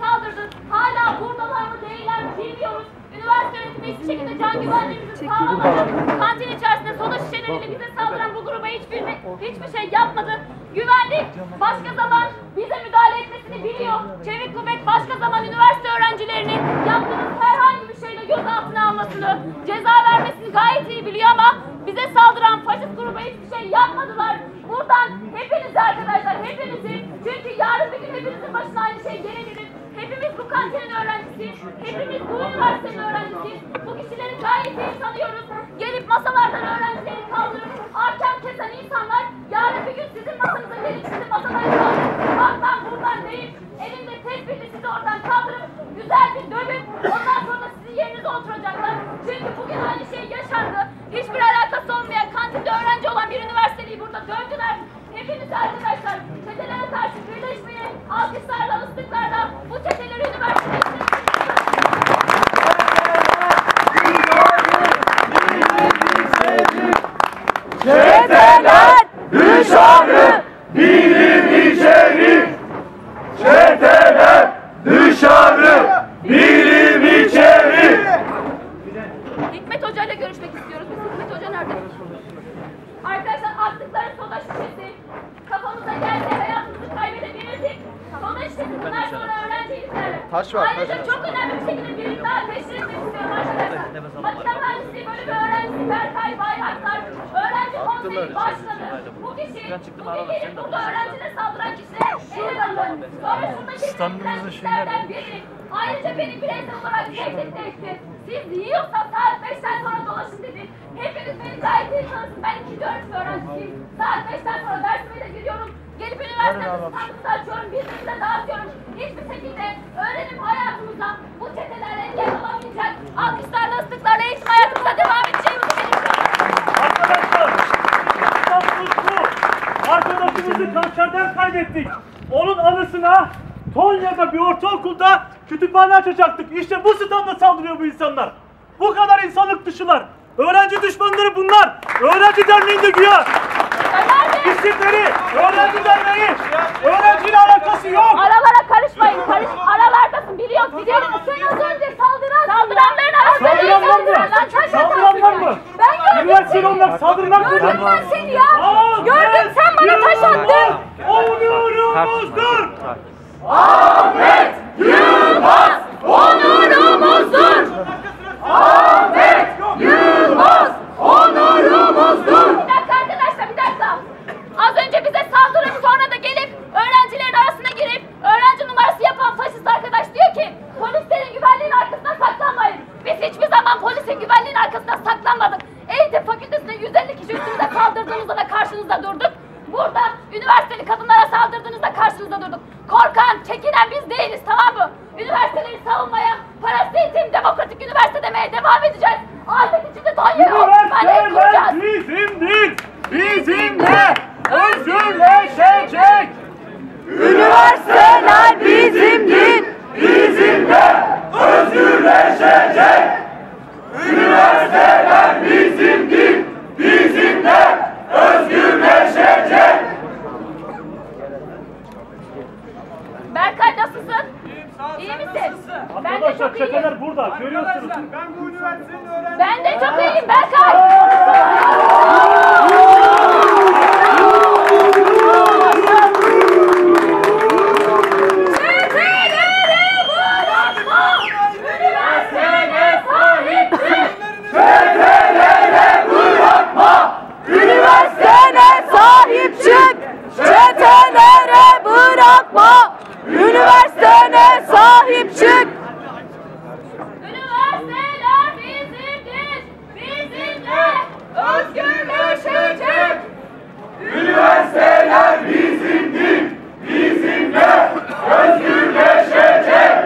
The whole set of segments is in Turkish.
Saldırdı. Hala buradalar mı değiller mi bilmiyoruz. Üniversite yönetimi hiçbir şekilde can güvenliğimizi sağlamadı. Kantin içerisinde soda şişeleriyle bize saldıran bu hiçbir, hiçbir şey yapmadı. Güvenlik başka zaman bize müdahale etmesini biliyor. Çevik kuvvet başka zaman üniversite öğrencilerini yaptığımız herhangi bir şeyle gözaltına almasını, ceza vermesini gayet iyi biliyor ama bize saldıran faşist gruba hiçbir şey yapmadılar. Buradan hepinizi arkadaşlar, hepinizi çünkü yarın bir gün hepinizin başına aynı şey gelebilir. Hepimiz bu kantinin öğrencisiyiz. Hepimiz bu üniversitenin öğrencisiyiz. Bu kişileri gayet iyi tanıyoruz. Gelip masalardan öğrencileri kaldırıp hakem kesen insanlar yarın bir gün sizin masanıza gelip sizin masadan kaldırıp oradan buradan deyip elinde tespitle sizi oradan kaldırıp güzel bir dövüp ondan sonra sizin yerinize oturacaklar. Çünkü bugün aynı şey yaşandı. Hiçbir alakası olmayan kantinde öğrenci olan bir üniversiteliyi burada dövdüler. Hepiniz arkadaşlar çetelere karşı birleşmeye, alkışlarla, ıslıklarla bu çeteleri üniversiteye Çeteler dışarı, bilim içeri. Çeteler dışarı, bilim içeri. Hikmet Hoca ile görüşmek istiyoruz. Biz Hikmet Hoca nerede? Arkadaşlar attıkları soda şişesi kafamıza gelse hayatımızı kaybedebilirdik. Soda şişesi bundan sonra öğrenci izlerler. Taş var, Ayrıca taş. çok önemli bir şekilde bir teşhir etmek istiyorum arkadaşlar. Makine mühendisliği bölümü öğrencisi Berkay Bayraktar, öğrenci konseyi başkanı. Bu kişi, bu kişi burada öğrencilere saldıran kişilere el alın. Sonra şuradaki kişilerden biri. Ayrıca beni bireysel olarak tehdit etti. Siz yiyorsa saat 5'ten sonra dolaşın dedi. Hepiniz beni gayet iyi tanısın. Ben ikinci öğretim öğrencisiyim. Saat 5'ten sonra dersime de giriyorum. Gelip üniversitede standımızı açıyorum. Birbirimize dağıtıyorum. Hiçbir şekilde öğrenim hayatımıza bu çeteler engel olamayacak. Alkışlarla, ıslıklarla eğitim hayatımıza devam belirtiyorum. Arkadaşlar, bu. Arkadaşımızı kanserden kaybettik. Onun anısına Tonya'da bir ortaokulda kütüphane açacaktık. İşte bu standa saldırıyor bu insanlar. Bu kadar insanlık dışılar. Öğrenci düşmanları bunlar. Öğrenci derneğinde güya. İsimleri, öğrenci derneği. Öğrenciyle alakası yok. Aralara karışmayın. Karış, aralardasın. Biliyoruz. Biliyoruz. Sen az önce saldıran saldıranların arasında neyi Saldıranlar mı? saldıran lan? Taş Saldıranlar mı? Ben gördüm Üniversiteli seni. onlar saldırmak mı? Gördüm ben seni ya. Aa, Gördüm sen bana taş attın. Onurumuzdur. Ahmet Yılmaz onurumuzdur. Ahmet Yılmaz onurumuzdur. Bir dakika arkadaşlar bir dakika. Az önce bize saldırıp sonra da gelip öğrencilerin arasına girip öğrenci numarası yapan faşist arkadaş diyor ki polislerin güvenliğin arkasına saklanmayın. Biz hiçbir zaman polisin güvenliğin arkasına saklanmadık. Eğitim fakültesinde 150 kişi üstümüze saldırdığınızda da karşınızda durduk. Burada üniversiteli kadınlara saldırdığınızda karşınızda durduk. Korkan, çekinen biz değiliz tamam mı? Üniversiteleri savunmaya, parası eğitim, demokratik üniversite demeye devam edeceğiz. Afet içinde Tonya yok. Kütüphaneyi kuracağız. Üniversiteler bizimdir. Bizimle özgürleşecek. Üniversiteler bizimdir. Bizimle özgürleşecek. Üniversiteler bizimdir. Bizimle özgürleşecek. Berkay nasılsın? İyi misin? Çeteler burada. Görüyorsunuz. Ben bu üniversitenin öğrencisiyim. Ben de çok iyiyim Berkay. Sahip çık. Çetelere bırakma. Üniversitene sahip çık. Çetelere bırakma. Üniversitene sahip çık. Üniversiteler bizimdir, bizimle özgürleşecek. Üniversiteler bizimdir. Bizimle özgürleşecek.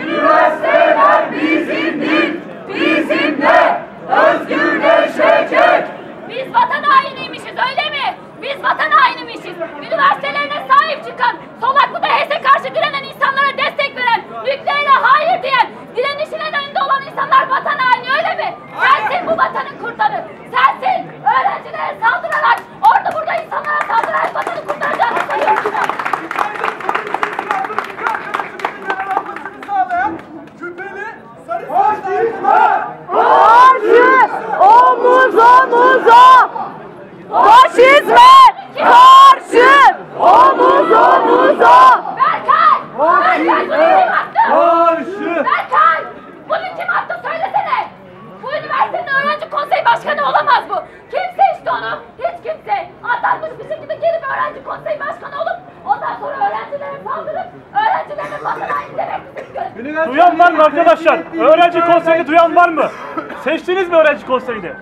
Üniversiteler bizimdir. Bizimle özgürleşecek. Biz vatan hainiymişiz öyle mi? Biz vatan hainiymişiz. Üniversitelerine sahip çıkan, Solaklı'da HES'e karşı direnen insanlara destek veren, nükleere hayır diyen, direnişinin önünde olan insanlar vatan haini öyle mi? Sensin bu vatanın kurtarı. Sensin öğrencilere saldırarak Faşizme karşı omuz omuza. Berkay! Berkay bunu kim attı? Karşı. Berkay! Bunu kim attı söylesene! Bu üniversitenin öğrenci konseyi başkanı olamaz bu. Kim seçti onu? Hiç kimse. Atanmış bir şekilde gelip öğrenci konseyi başkanı olup ondan sonra öğrencilere saldırıp öğrencilerin basına indirmek istiyor. Duyan var mı arkadaşlar? Öğrenci konseyini duyan var mı? Seçtiniz mi öğrenci konseyini?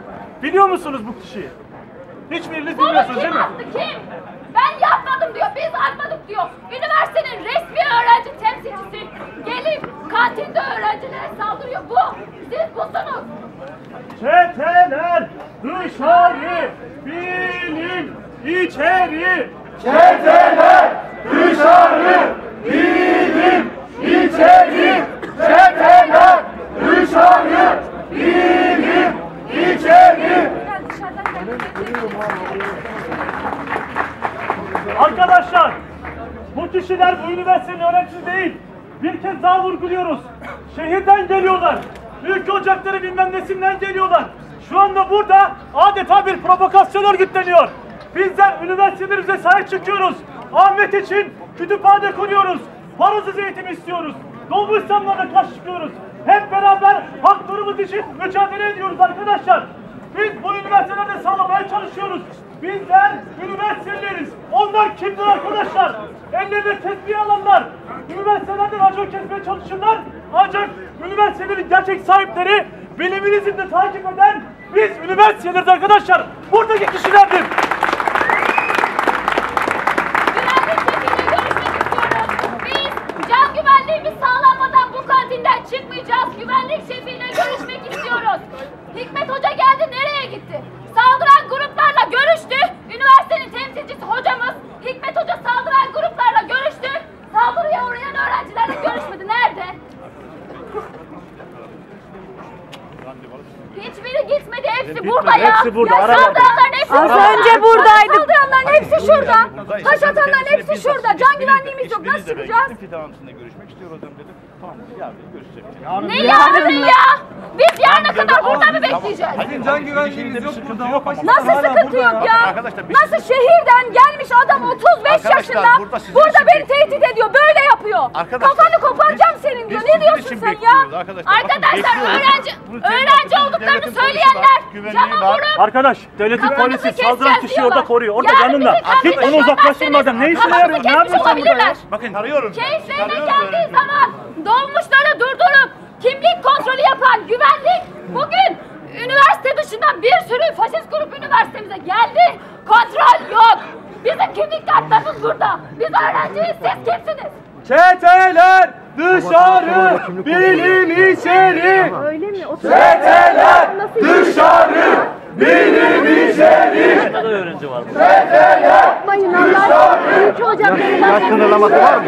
Biliyor musunuz bu kişiyi? Hiçbiriniz Bunu bilmiyorsunuz değil mi? attı kim? Ben yapmadım diyor, biz atmadık diyor. Üniversitenin resmi öğrenci temsilcisi gelip kantinde öğrencilere saldırıyor. Bu, siz busunuz. Çeteler dışarı, bilim içeri. Çeteler dışarı, bilim içeri. Çeteler dışarı, bilim içeri. Arkadaşlar, bu kişiler bu üniversitenin öğrencisi değil. Bir kez daha vurguluyoruz. Şehirden geliyorlar. Ülke ocakları bilmem nesinden geliyorlar. Şu anda burada adeta bir provokasyon örgütleniyor. Bizler üniversitelerimize sahip çıkıyoruz. Ahmet için kütüphane kuruyoruz. Parasız eğitim istiyoruz. Doğu İslamlarına karşı. Hep beraber haklarımız için mücadele ediyoruz arkadaşlar. Biz bu üniversitelerde sağlamaya çalışıyoruz. Bizler üniversiteleriz. Onlar kimdir arkadaşlar? Ellerine tesbih alanlar. Üniversitelerde racon kesmeye çalışırlar. Ancak üniversitelerin gerçek sahipleri bilimin izinde takip eden biz üniversiteleriz arkadaşlar. Buradaki kişilerdir. Çıkmayacağız. Güvenlik şefiyle görüşmek istiyoruz. Hikmet Hoca geldi, nereye gitti? Saldıran gruplarla görüştü. Üniversitenin temsilcisi hocamız Hikmet Hoca saldıran gruplarla görüştü. Saldırıya uğrayan öğrencilerle görüşmedi. Nerede? Hiçbiri gitmedi, hepsi Gitmedi, burada ya. hepsi burada, Ya aramadı. saldıranların hepsi Az önce buradaydı. Saldıranların hepsi şurada. Taş atanların hepsi Bizzat şurada. Can isminiz de- isminiz de ben çıkacağız? gittim, Fidan Hanım'la görüşmek istiyor hocam dedim. Tamam yarın görüşeceğim. Ne yarını ya? Biz yarına kadar burada mı bekleyeceğiz? Hadi can güvenliğimiz bir yok burada. Nasıl sıkıntı yok ya. Arkadaşlar biz- Nasıl şehirden gelmiş adam 35 Arkadaşlar, burada sizin burada için beni tehdit ediyor. Böyle yapıyor. Arkadaşlar, Kafanı koparacağım biz- senin diyor. biz Ne sizin diyorsun için sen ya? bekliyoruz arkadaşlar. Bakın Arkadaşlar bekliyoruz. öğrenci Bunu öğrenci devletin olduklarını polisi söyleyenler güvenliği cama var. Arkadaş, devletin Kafanızı polisi saldıran keseceğiz kişiyi orada koruyor. Orada Yarın yanında. bizi kandırmaya Git onu uzaklaştırmadan ne işine yarıyor? Ne kesmiş yapıyorsun burada ya? olabilirler. Bakın arıyorum. ben. Keyiflerine geldiği öğrencileri. zaman dolmuşları durdurup kimlik kontrolü yapan güvenlik bugün üniversite dışından bir sürü faşist grup üniversitemize geldi. Kontrol yok. Bizim kimlik kartlarımız burada. Biz öğrenciyiz. Siz kimsiniz? Çeteler dışarı, bilim içeri. Çeteler dışarı, bilim içeri. Ne kadar öğrenci var burada? Çeteler dışarı, Yaş sınırlaması var mı?